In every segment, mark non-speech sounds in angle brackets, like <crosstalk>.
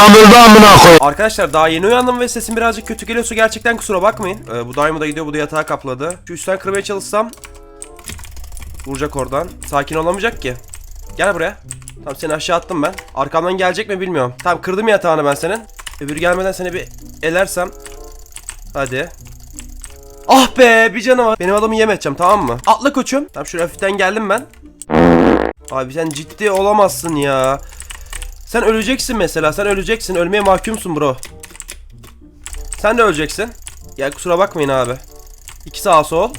Adam öldü amına koy. Arkadaşlar daha yeni uyandım ve sesim birazcık kötü geliyorsa gerçekten kusura bakmayın. Ee, bu daima da gidiyor bu da yatağa kapladı. Şu üstten kırmaya çalışsam vuracak oradan. Sakin olamayacak ki. Gel buraya. Tamam seni aşağı attım ben. Arkamdan gelecek mi bilmiyorum. Tamam kırdım yatağını ben senin. Öbürü gelmeden seni bir elersem. Hadi. Ah be bir canı var. Benim adamı yem tamam mı? Atla koçum. Tamam şuraya hafiften geldim ben. Abi sen ciddi olamazsın ya. Sen öleceksin mesela. Sen öleceksin. Ölmeye mahkumsun bro. Sen de öleceksin. Ya kusura bakmayın abi. İki sağ sol.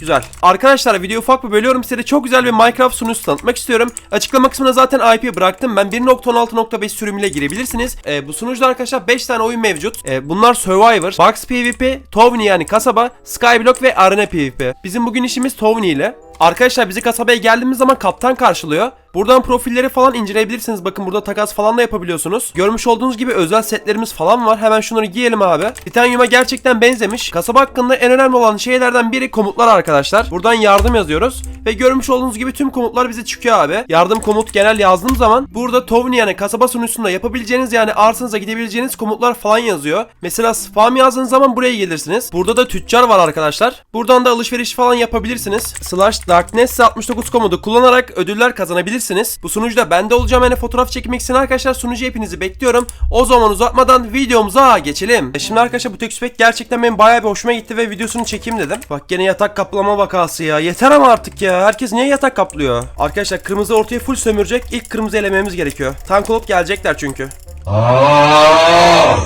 Güzel. Arkadaşlar video ufak bir bölüyorum size çok güzel bir Minecraft sunucusu tanıtmak istiyorum. Açıklama kısmına zaten IP bıraktım. Ben 1.16.5 sürümüyle girebilirsiniz. Ee, bu sunucuda arkadaşlar 5 tane oyun mevcut. Ee, bunlar Survivor, Box PvP, Tovni yani kasaba, Skyblock ve Arena PvP. Bizim bugün işimiz Tovni ile. Arkadaşlar bizi kasabaya geldiğimiz zaman kaptan karşılıyor. Buradan profilleri falan inceleyebilirsiniz. Bakın burada takas falan da yapabiliyorsunuz. Görmüş olduğunuz gibi özel setlerimiz falan var. Hemen şunları giyelim abi. Titanium'a gerçekten benzemiş. Kasaba hakkında en önemli olan şeylerden biri komutlar arkadaşlar. Buradan yardım yazıyoruz. Ve görmüş olduğunuz gibi tüm komutlar bize çıkıyor abi. Yardım komut genel yazdığım zaman burada Tovni yani kasaba sunucusunda yapabileceğiniz yani arsanıza gidebileceğiniz komutlar falan yazıyor. Mesela spam yazdığınız zaman buraya gelirsiniz. Burada da tüccar var arkadaşlar. Buradan da alışveriş falan yapabilirsiniz. Slash Darkness 69 komutu kullanarak ödüller kazanabilirsiniz. Bu sunucuda ben de olacağım yani fotoğraf çekmek isteyen arkadaşlar sunucu hepinizi bekliyorum. O zaman uzatmadan videomuza geçelim. E şimdi arkadaşlar bu tekstpack gerçekten benim bayağı bir hoşuma gitti ve videosunu çekeyim dedim. Bak gene yatak kaplama vakası ya. Yeter ama artık ya. Herkes niye yatak kaplıyor? Arkadaşlar kırmızı ortaya full sömürecek. İlk kırmızı elememiz gerekiyor. Tank olup gelecekler çünkü.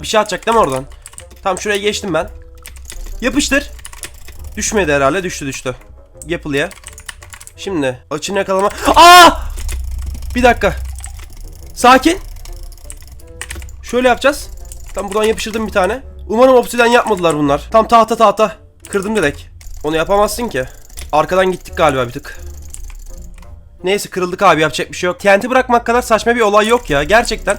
Bir şey atacak değil mi oradan? Tamam şuraya geçtim ben. Yapıştır. Düşmedi herhalde. Düştü düştü. Yapılıya. Şimdi açın yakalama. Aa! Bir dakika. Sakin. Şöyle yapacağız. Tam buradan yapıştırdım bir tane. Umarım obsiden yapmadılar bunlar. Tam tahta tahta. Kırdım direkt. Onu yapamazsın ki. Arkadan gittik galiba bir tık. Neyse kırıldık abi yapacak bir şey yok. TNT bırakmak kadar saçma bir olay yok ya gerçekten.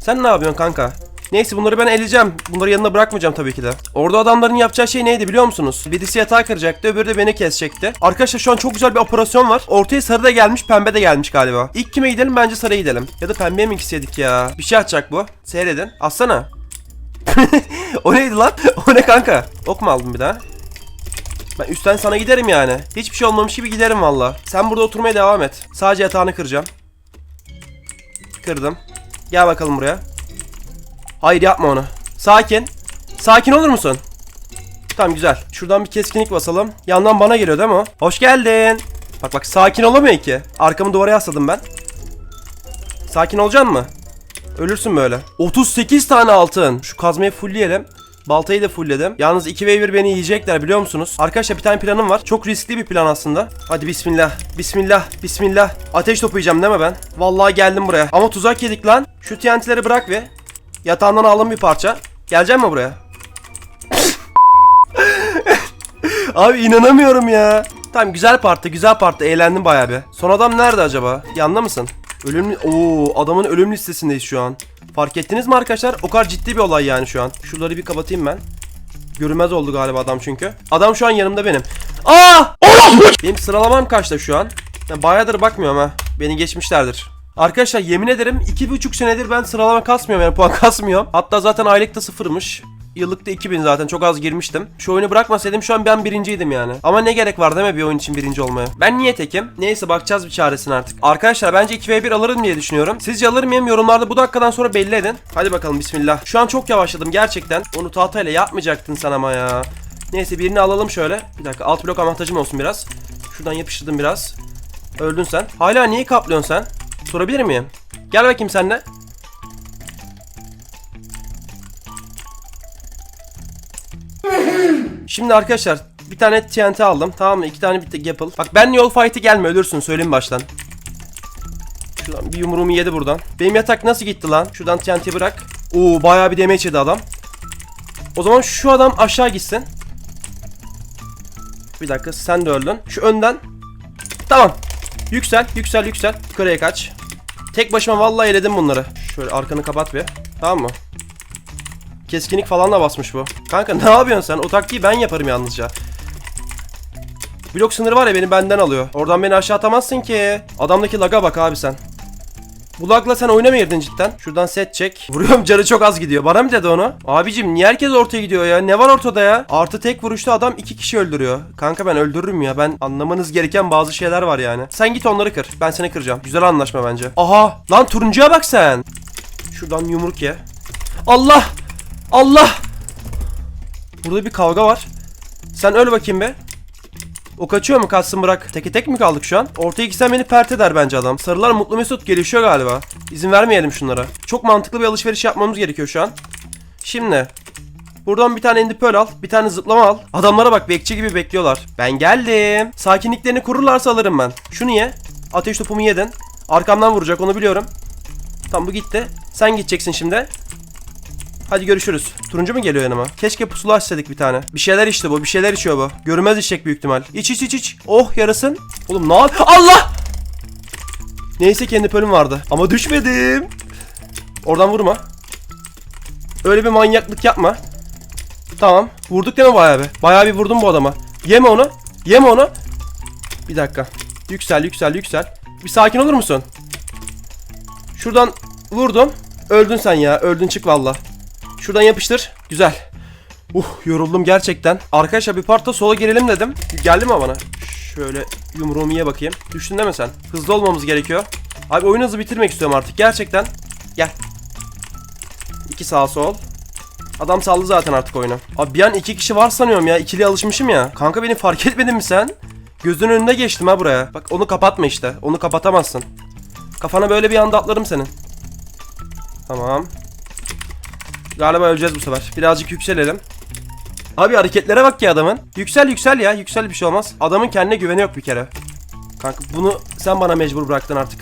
Sen ne yapıyorsun kanka? Neyse bunları ben eleyeceğim. Bunları yanına bırakmayacağım tabii ki de. Orada adamların yapacağı şey neydi biliyor musunuz? Birisi yatağı kıracaktı öbürü de beni kesecekti. Arkadaşlar şu an çok güzel bir operasyon var. Ortaya sarı da gelmiş pembe de gelmiş galiba. İlk kime gidelim bence sarıya gidelim. Ya da pembeye mi gitseydik ya? Bir şey atacak bu. Seyredin. Atsana. <laughs> o neydi lan? <laughs> o ne kanka? Ok mu aldın bir daha? Ben üstten sana giderim yani. Hiçbir şey olmamış gibi giderim valla. Sen burada oturmaya devam et. Sadece yatağını kıracağım. Kırdım. Gel bakalım buraya. Hayır yapma onu. Sakin. Sakin olur musun? Tamam güzel. Şuradan bir keskinlik basalım. Yandan bana geliyor değil mi o? Hoş geldin. Bak bak sakin olamıyor ki. Arkamı duvara yasladım ben. Sakin olacaksın mı? Ölürsün böyle. 38 tane altın. Şu kazmayı fullleyelim. Baltayı da fullledim. Yalnız 2 ve 1 beni yiyecekler biliyor musunuz? Arkadaşlar bir tane planım var. Çok riskli bir plan aslında. Hadi bismillah. Bismillah. Bismillah. Ateş toplayacağım değil mi ben? Vallahi geldim buraya. Ama tuzak yedik lan. Şu TNT'leri bırak ve yatağından aldım bir parça. Gelecek mi buraya? <laughs> Abi inanamıyorum ya. Tamam güzel parti güzel parti eğlendim bayağı bir. Son adam nerede acaba? Yanında mısın? Ölüm Oo adamın ölüm listesindeyiz şu an. Fark ettiniz mi arkadaşlar? O kadar ciddi bir olay yani şu an. Şuraları bir kapatayım ben. Görünmez oldu galiba adam çünkü. Adam şu an yanımda benim. Aa! Benim sıralamam kaçta şu an? Ben bayağıdır bakmıyorum ha. Beni geçmişlerdir. Arkadaşlar yemin ederim iki buçuk senedir ben sıralama kasmıyorum yani puan <laughs> kasmıyorum. Hatta zaten aylıkta sıfırmış. Yıllıkta 2000 zaten çok az girmiştim. Şu oyunu bırakmasaydım şu an ben birinciydim yani. Ama ne gerek var değil mi bir oyun için birinci olmaya? Ben niye tekim? Neyse bakacağız bir çaresine artık. Arkadaşlar bence 2v1 alırım diye düşünüyorum. Sizce alır mıyım? Yorumlarda bu dakikadan sonra belli edin. Hadi bakalım bismillah. Şu an çok yavaşladım gerçekten. Onu tahtayla yapmayacaktın sen ama ya. Neyse birini alalım şöyle. Bir dakika alt blok avantajım olsun biraz. Şuradan yapıştırdım biraz. Öldün sen. Hala niye kaplıyorsun sen? Sorabilir miyim? Gel bakayım sen de. Şimdi arkadaşlar bir tane TNT aldım tamam mı? İki tane bir yapıl. Bak ben yol fight'i gelme ölürsün söyleyeyim baştan. Şuradan bir yumruğumu yedi buradan. Benim yatak nasıl gitti lan? Şuradan TNT bırak. Oo bayağı bir damage yedi adam. O zaman şu adam aşağı gitsin. Bir dakika sen de öldün. Şu önden. Tamam. Yüksel, yüksel, yüksel. Yukarıya kaç. Tek başıma vallahi eledim bunları. Şöyle arkanı kapat bir. Tamam mı? Keskinlik falan da basmış bu. Kanka ne yapıyorsun sen? O taktiği ben yaparım yalnızca. Blok sınırı var ya beni benden alıyor. Oradan beni aşağı atamazsın ki. Adamdaki laga bak abi sen. Bulakla sen oynamayaydın cidden. Şuradan set çek. <laughs> Vuruyorum canı çok az gidiyor. Bana mı dedi onu? Abicim niye herkes ortaya gidiyor ya? Ne var ortada ya? Artı tek vuruşta adam iki kişi öldürüyor. Kanka ben öldürürüm ya. Ben anlamanız gereken bazı şeyler var yani. Sen git onları kır. Ben seni kıracağım. Güzel anlaşma bence. Aha! Lan turuncuya bak sen. Şuradan yumruk ye. Allah! Allah! Burada bir kavga var. Sen öl bakayım be. O kaçıyor mu kaçsın bırak. Teke tek mi kaldık şu an? Ortaya gitsen beni pert eder bence adam. Sarılar mutlu mesut gelişiyor galiba. İzin vermeyelim şunlara. Çok mantıklı bir alışveriş yapmamız gerekiyor şu an. Şimdi. Buradan bir tane indi pearl al. Bir tane zıplama al. Adamlara bak bekçi gibi bekliyorlar. Ben geldim. Sakinliklerini kururlarsa alırım ben. Şunu ye. Ateş topumu yedin. Arkamdan vuracak onu biliyorum. Tamam bu gitti. Sen gideceksin şimdi. Hadi görüşürüz. Turuncu mu geliyor yanıma? Keşke pusulu açsaydık bir tane. Bir şeyler içti bu. Bir şeyler içiyor bu. Görünmez içecek büyük ihtimal. İç iç iç iç. Oh yarasın. Oğlum ne yap? Allah! Neyse kendi pölüm vardı. Ama düşmedim. Oradan vurma. Öyle bir manyaklık yapma. Tamam. Vurduk değil mi bayağı bir? Bayağı bir vurdum bu adama. Yeme onu. Yeme onu. Bir dakika. Yüksel yüksel yüksel. Bir sakin olur musun? Şuradan vurdum. Öldün sen ya. Öldün çık valla. Şuradan yapıştır. Güzel. Uh yoruldum gerçekten. Arkadaşlar bir parta sola girelim dedim. Geldi mi bana? Şöyle yumruğumu ye bakayım. Düştün mi sen? Hızlı olmamız gerekiyor. Abi oyunu hızlı bitirmek istiyorum artık. Gerçekten. Gel. İki sağ sol. Adam saldı zaten artık oyunu. Abi bir an iki kişi var sanıyorum ya. İkiliye alışmışım ya. Kanka beni fark <laughs> etmedin mi sen? Gözünün önünde geçtim ha buraya. Bak onu kapatma işte. Onu kapatamazsın. Kafana böyle bir anda atlarım senin. Tamam. Galiba öleceğiz bu sefer. Birazcık yükselelim. Abi hareketlere bak ya adamın. Yüksel yüksel ya. Yüksel bir şey olmaz. Adamın kendine güveni yok bir kere. Kanka bunu sen bana mecbur bıraktın artık.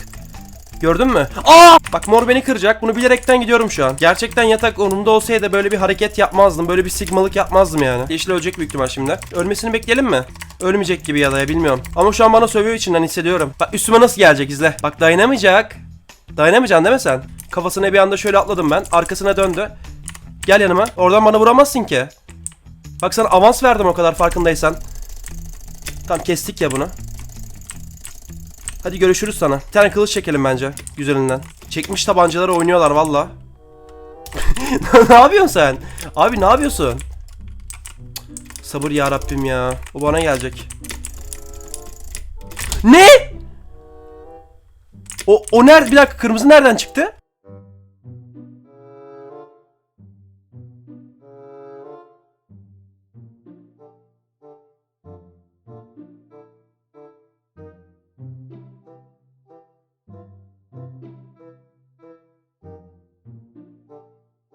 Gördün mü? Aa! Bak mor beni kıracak. Bunu bilerekten gidiyorum şu an. Gerçekten yatak onumda olsaydı böyle bir hareket yapmazdım. Böyle bir sigmalık yapmazdım yani. Yeşil ölecek büyük ihtimal şimdi. Ölmesini bekleyelim mi? Ölmeyecek gibi ya da ya bilmiyorum. Ama şu an bana sövüyor içinden hissediyorum. Bak üstüme nasıl gelecek izle. Bak dayanamayacak. Dayanamayacaksın değil mi sen? Kafasına bir anda şöyle atladım ben. Arkasına döndü. Gel yanıma. Oradan bana vuramazsın ki. Bak sana avans verdim o kadar farkındaysan. Tamam kestik ya bunu. Hadi görüşürüz sana. Bir tane kılıç çekelim bence. Güzelinden. Çekmiş tabancaları oynuyorlar valla. <laughs> ne yapıyorsun sen? Abi ne yapıyorsun? Sabır ya Rabbim ya. O bana gelecek. Ne? O, o nerede? Bir dakika kırmızı nereden çıktı?